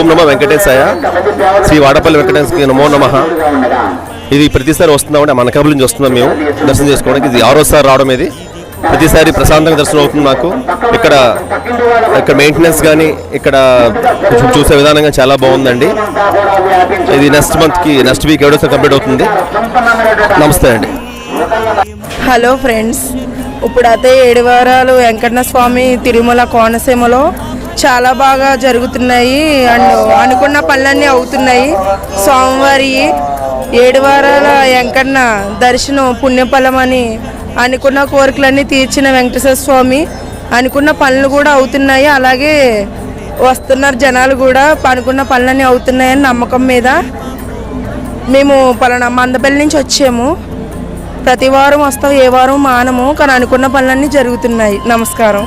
ఓం నమ వెంకటేశాయ. శ్రీ వాడపల్లి వెంకటేశ్వరికి నమో నమ. ఇది ప్రతిసారి వస్తున్నామండి మనకాబుల నుంచి వస్తున్నాం మేము దర్శనం చేసుకోవడానికి. ఇది ఆరోసారి రావడం ఇది. ప్రతిసారి ప్రశాంతంగా దర్శనం అవుతుంది నాకు ఇక్కడ ఇక్కడ మెయింటెనెన్స్ కానీ ఇక్కడ కొంచెం చూసే విధానంగా చాలా బాగుందండి. ఇది నెక్స్ట్ మంత్కి నెక్స్ట్ వీక్ ఎవడోసారి కంప్లీట్ అవుతుంది. నమస్తే అండి. హలో ఫ్రెండ్స్ ఇప్పుడైతే ఏడు వారాలు వెంకన్న స్వామి తిరుమల కోనసీమలో చాలా బాగా జరుగుతున్నాయి. అండ్ అనుకున్న పనులన్నీ అవుతున్నాయి. స్వామివారి ఏడు వారాల వెంకన్న దర్శనం పుణ్యఫలం అని అనుకున్న కోరికలన్నీ తీర్చిన వెంకటేశ్వర స్వామి అనుకున్న పనులు కూడా అవుతున్నాయి. అలాగే వస్తున్నారు జనాలు కూడా అనుకున్న పనులన్నీ అవుతున్నాయని నమ్మకం మీద మేము పలానా మందపల్లి నుంచి వచ్చాము. ప్రతి వారం వస్తాం ఏ వారం మానము కానీ అనుకున్న పనులన్నీ జరుగుతున్నాయి. నమస్కారం.